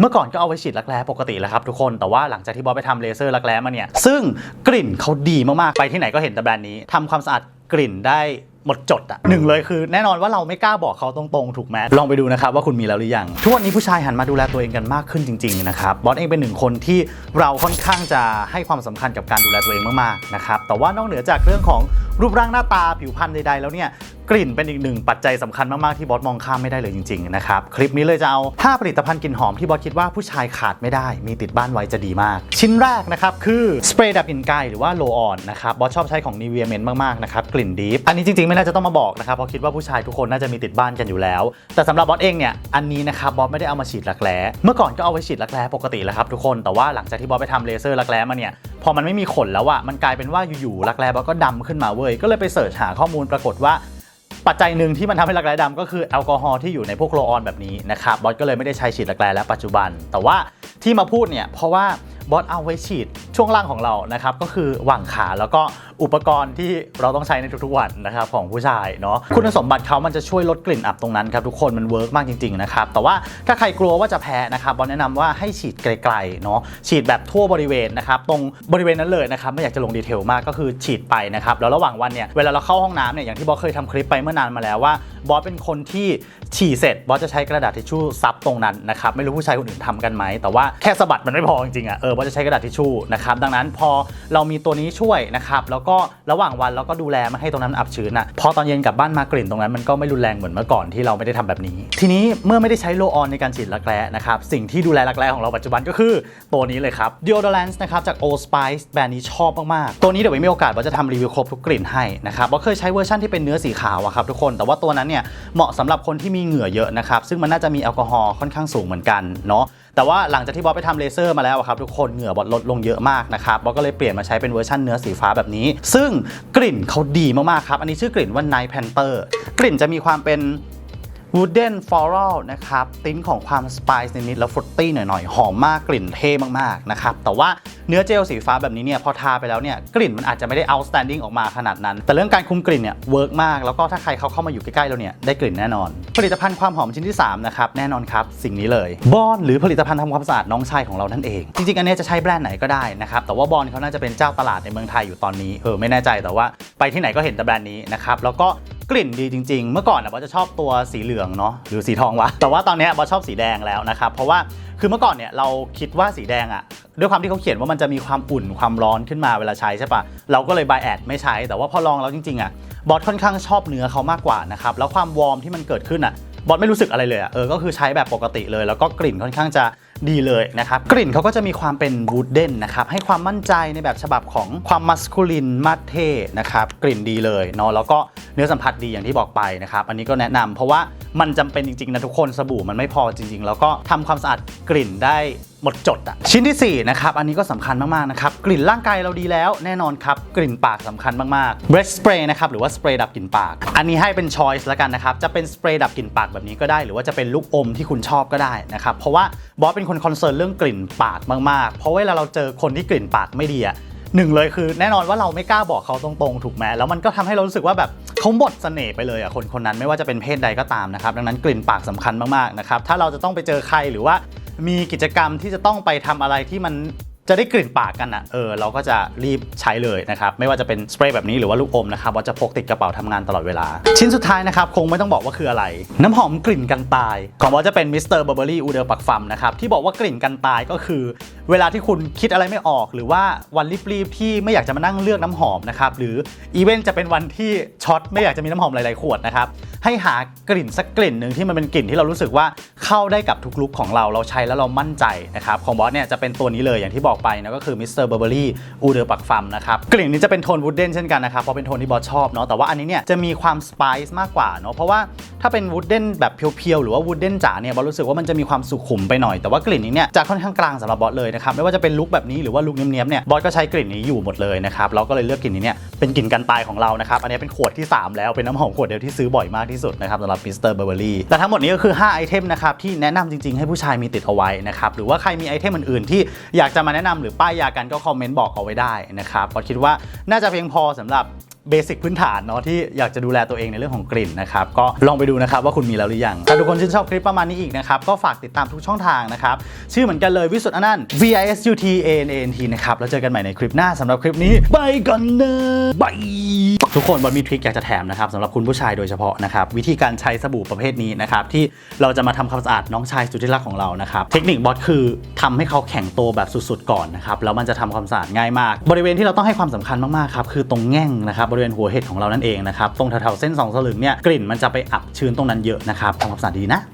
เมื่อก่อนก็เอาไว้ฉีดรักแร้ปกติแหละครับทุกคนแต่ว่าหลังจากที่บอสไปทำเลเซอร์รักแร้มาเนี่ยซึ่งกลิ่นเขาดีมากๆไปที่ไหนก็เห็นแต่แบรนด์นี้ทำความสะอาดกลิ่นได้หมดจดอะหนึ่งเลยคือแน่นอนว่าเราไม่กล้าบอกเขาตรงๆ ถูกไหมลองไปดูนะครับว่าคุณมีแล้วหรือยังทุกวันนี้ผู้ชายหันมาดูแลตัวเองกันมากขึ้นจริงๆนะครับบอสเองเป็นหนึ่งคนที่เราค่อนข้างจะให้ความสำคัญกับการดูแลตัวเองมากๆนะครับแต่ว่านอกเหนือจากเรื่องของรูปร่างหน้าตาผิวพรรณใดๆแล้วเนี่ยกลิ่นเป็นอีกหนึ่งปัจจัยสำคัญมากๆที่บอสมองข้ามไม่ได้เลยจริงๆนะครับคลิปนี้เลยจะเอา5ผลิตภัณฑ์กลิ่นหอมที่บอสคิดว่าผู้ชายขาดไม่ได้ มีติดบ้านไว้จะดีมาก ชิ้นแรกนะครับคือสเปรย์ดับกลิ่นกายหรือว่าโลออนนะครับบอสชอบใช้ของ n i v e a Men มากๆนะครับกลิ่นดีฟอันนี้จริงๆไม่น่าจะต้องมาบอกนะครับเพราะคิดว่าผู้ชายทุกคนน่าจะมีติดบ้านกันอยู่แล้ว แต่สำหรับบอสเองเนี่ยอันนี้นะครับบอสไม่ได้เอามาฉีดรักแร้เมื่อก่อนก็เอาไว้ฉีดรักแร้ปกติแหละครับทุกคนแต่ว่าหลังจากที่บอสไปทำเลเซอร์รักแร้มาเนี่ยพอมันไม่มีขนแล้วอะมันกลายเป็นว่าอยู่ๆรักแร้บอสก็ดำขึ้นมาเว้ยก็เลยไปเสิร์ชหาข้อมูลปรากฏว่าปัจจัยหนึ่งที่มันทำให้รักแร้ดำก็คือแอลกอฮอล์ที่อยู่ในพวกโลออนแบบนี้นะครับบอสก็เลยไม่ได้ใช้ฉีดรักแร้แล้วปัจจุบัน แต่ว่าที่มาพูดเนี่ยเพราะว่า บอสเอาไว้ฉีดช่วงล่างของเรานะครับก็คือหว่างขาแล้วก็อุปกรณ์ที่เราต้องใช้ในทุกๆวันนะครับของผู้ชายเนาะคุณสมบัติเขามันจะช่วยลดกลิ่นอับตรงนั้นครับทุกคนมันเวิร์กมากจริงๆนะครับแต่ว่าถ้าใครกลัวว่าจะแพ้นะครับบอสแนะนำว่าให้ฉีดไกลๆเนาะฉีดแบบทั่วบริเวณนะครับตรงบริเวณนั้นเลยนะครับไม่อยากจะลงดีเทลมากก็คือฉีดไปนะครับแล้วระหว่างวันเนี่ยเวลาเราเข้าห้องน้ำเนี่ยอย่างที่บอสเคยทำคลิปไปเมื่อนานมาแล้วว่าบอสเป็นคนที่ฉี่เสร็จบอสจะใช้กระดาษทิชชู่ซับตรงนั้นนะครับไม่รู้ผู้ชายคนอื่นทำกันไหมแต่ว่าแค่สะบัดมันไม่พอจริงๆอะเออบอสจะใช้กระดาษทิชชู่นะครับดังนั้นพอเรามีตัวนี้ช่วยนะครับแล้วก็ระหว่างวันเราก็ดูแลไม่ให้ตรงนั้นอับชื้นอะพอตอนเย็นกลับบ้านมากลิ่นตรงนั้นมันก็ไม่รุนแรงเหมือนเมื่อก่อนที่เราไม่ได้ทำแบบนี้ ทีนี้เมื่อไม่ได้ใช้โลออนในการฉีดรักแร้นะครับสิ่งที่ดูแลรักแร้ของเราปัจจุบันก็คือตัวนี้เลยครับ deodorant นะครับจาก Old Spice แบรนด์นี้ชอบมากๆตัวนี้เดี๋ยวไว้มีโอกาสบอสจะทำรีวิวครบทุกกลิ่นให้นะครับบอสเคยใช้เวอร์ชันที่เป็นเนื้อสีขาวอะครับทุกคนแต่ว่าตัวนั้นเนี่ยเหมาะสำหรับคนที่มีเหงื่อเยอะนะครับซึ่งมันน่าจะมีแอลกอฮอล์ค่อนข้างสูงเหมือนกันเนาะแต่ว่าหลังจากที่บอสไปทำเลเซอร์มาแล้วครับทุกคนเหงื่อบอสลดลงเยอะมากนะครับบอสก็เลยเปลี่ยนมาใช้เป็นเวอร์ชันเนื้อสีฟ้าแบบนี้ ซึ่งกลิ่นเขาดีมากๆครับอันนี้ชื่อกลิ่นว่า Night Panther กลิ่นจะมีความเป็น Wooden Floral นะครับติ้นของความสไปซ์นิดๆแล้วฟรุตตี้หน่อยๆ หอมมากกลิ่นเท่มากๆนะครับแต่ว่าเนื้อเจลสีฟ้าแบบนี้เนี่ยพอทาไปแล้วเนี่ยกลิ่นมันอาจจะไม่ได้ outstanding ออกมาขนาดนั้น แต่เรื่องการคุมกลิ่นเนี่ยเวิร์กมาก แล้วก็ถ้าใครเขาเข้ามาอยู่ใกล้ๆเราเนี่ยได้กลิ่นแน่นอน ผลิตภัณฑ์ความหอมชิ้นที่ 3 นะครับ แน่นอนครับ สิ่งนี้เลยบอนหรือผลิตภัณฑ์ทำความสะอาดน้องชายของเรานั่นเอง จริงๆ อันนี้จะใช้แบรนด์ไหนก็ได้นะครับแต่ว่าบอนเขาน่าจะเป็นเจ้าตลาดในเมืองไทยอยู่ตอนนี้เออไม่แน่ใจแต่ว่าไปที่ไหนก็เห็นแต่แบรนด์นี้นะครับแล้วก็ กลิ่นดีจริง ๆ เมื่อก่อนนะบอสจะชอบตัวสีเหลืองเนาะหรือสีทองวะ แต่ว่าตอนเนี้ยบอสชอบสีแดงแล้วนะครับเพราะว่าคือเมื่อก่อนเนี่ยเราคิดว่าสีแดงอะด้วยความที่เขาเขียนว่ามันจะมีความอุ่นความร้อนขึ้นมาเวลาใช้ใช่ปะเราก็เลยบายแอดไม่ใช้ แต่ว่าพอลองแล้วจริงๆอะบอสค่อนข้างชอบเนื้อเขามากกว่านะครับแล้วความวอร์มที่มันเกิดขึ้นอะบอสไม่รู้สึกอะไรเลยอะเออก็คือใช้แบบปกติเลย แล้วก็กลิ่นค่อนข้างจะ ดีเลยนะครับ กลิ่นเขาก็จะมีความเป็นวูดเดนนะครับ ให้ความมั่นใจในแบบฉบับของความมัสคูลินมาเท่นะครับ กลิ่นดีเลยเนาะแล้วก็เนื้อสัมผัสดีอย่างที่บอกไปนะครับ อันนี้ก็แนะนำเพราะว่ามันจำเป็นจริงๆนะทุกคนสบู่มันไม่พอจริง ๆ แล้วก็ทำความสะอาดกลิ่นได้หมดจดอะชิ้นที่ 4 นะครับ อันนี้ก็สำคัญมาก ๆ นะครับ กลิ่นร่างกายเราดีแล้วแน่นอนครับ กลิ่นปากสำคัญมาก ๆ breath spray นะครับ หรือว่าสเปรย์ดับกลิ่นปาก อันนี้ให้เป็น choice ล้วกันนะครับ จะเป็นสเปรย์ดับกลิ่นปากแบบนี้ก็ได้ หรือว่าจะเป็นลูกอมที่คุณชอบก็ได้นะครับ เพราะว่าบอสเป็นคนคอนเซิร์นเรื่องกลิ่นปากมากๆ เพราะเวลาเราเจอคนที่กลิ่นปากไม่ดีอะหนึ่งเลยคือแน่นอนว่าเราไม่กล้าบอกเขาตรงๆ ถูกไหมแล้วมันก็ทำให้เรารู้สึกว่าแบบเขาหมดเสน่ห์ไปเลยอะคนคนนั้นไม่ว่าจะเป็นเพศใดก็ตามนะครับดังนั้นกลิ่นปากสำคัญมากๆนะครับถ้าเราจะต้องไปเจอใครหรือว่ามีกิจกรรมที่จะต้องไปทำอะไรที่มัน จะได้กลิ่นปากกันอะเออเราก็จะรีบใช้เลยนะครับไม่ว่าจะเป็นสเปรย์แบบนี้หรือว่าลูกอมนะครับว่าจะพกติดกระเป๋าทำงานตลอดเวลา ชิ้นสุดท้ายนะครับคงไม่ต้องบอกว่าคืออะไร น้ำหอมกลิ่นกันตาย ของบอสจะเป็นมิสเตอร์เบอร์เบอรี่อูเดอร์ปักฟัมนะครับที่บอกว่ากลิ่นกันตายก็คือ เวลาที่คุณคิดอะไรไม่ออก หรือว่าวันรีบๆที่ไม่อยากจะมานั่งเลือกน้ำหอมนะครับหรืออีเวนต์จะเป็นวันที่ช็อตไม่อยากจะมีน้ำหอมหลายๆขวดนะครับให้หากลิ่นสักกลิ่นหนึ่งที่มันเป็นกลิ่นที่เรารู้สึกว่าเข้าได้กับทุกลุคของเราเราใช้แล้วเรามั่นใจนะครับของบอสเนี่ยจะเป็นตัวนี้เลยอย่างที่บอกไปนะก็คือมิสเตอร์เบอร์เบอรี่อูเดอร์ปักฟัมนะครับกลิ่นนี้จะเป็นโทนวูดเดนเช่นกันนะครับเพราะเป็นโทนที่บอสชอบเนาะแต่ว่าอันนี้เนี่ยจะมีความสไปซ์มากกว่าเนาะเพราะว่าถ้าเป็นวูดเดนแบบเพียวๆหรือว่าวูดเดนจ๋าเนี่ยบอสรู้สึกว่ามันจะมีความสุขุมไปหน่อยแต่ว่ากลิ่นนี้เนี่ยจะค่อนข้างกลางสำหรับบอสเลยนะครับไม่ว่าจะเป็นลุคแบบนี้หรือว่าลุคเนี้ยบๆเนี่ยบอสก็ใช้กลิ่นนี้อยู่หมดเลยนะครับเราก็เลยเลือกกลิ่นนี้เนี่ยเป็นกลิ่นกันตายของเรานะครับอันนี้เป็นขวดที่ 3 แล้วเป็นน้ำหอมขวดเดียวที่ซื้อบ่อยมากที่สุดนะครับสำหรับมิสเตอร์เบอร์เบอรี่และทั้งหมดนี้ก็คือ5ไอเทมนะครับที่แนะนำจริง ๆ ให้ผู้ชายมีติดเอาไว้นะครับหรือว่าใครมีไอเทมอื่นๆที่อยากจะมาแนะนำหรือป้ายยากันก็คอมเมนต์บอกเอาไว้ได้นะครับบอคิดว่าน่าจะเพียงพอสำหรับเบสิกพื้นฐานเนาะที่อยากจะดูแลตัวเองในเรื่องของกลิ่นนะครับ ก็ลองไปดูนะครับว่าคุณมีแล้วหรือยังถ้าทุกคนชื่นชอบคลิปประมาณนี้อีกนะครับ ก็ฝากติดตามทุกช่องทางนะครับ ชื่อเหมือนกันเลยวิสุทธ์อนันต์ V I S U T A N A N T นะครับ แล้วเจอกันใหม่ในคลิปหน้าสำหรับคลิปนี้ไปก่อนนะบายทุกคนบอลมีทริคอยากจะแถมนะครับสำหรับคุณผู้ชายโดยเฉพาะนะครับวิธีการใช้สบู่ประเภทนี้นะครับที่เราจะมาทำความสะอาดน้องชายสุดที่รักของเรานะครับเทคนิคบอสคือทำให้เขาแข็งโตแบบสุดๆก่อนนะครับแล้วมันจะทำความสะอาดง่ายมาก บริเวณที่เราต้องให้ความสำคัญมากๆครับคือตรงแง่งนะครับบริเวณหัวเห็ดของเรานั่นเองนะครับตรงแถวๆเส้นสองสลึงเนี่ยกลิ่นมันจะไปอับชื้นตรงนั้นเยอะนะครับทำความสะอาดดีนะ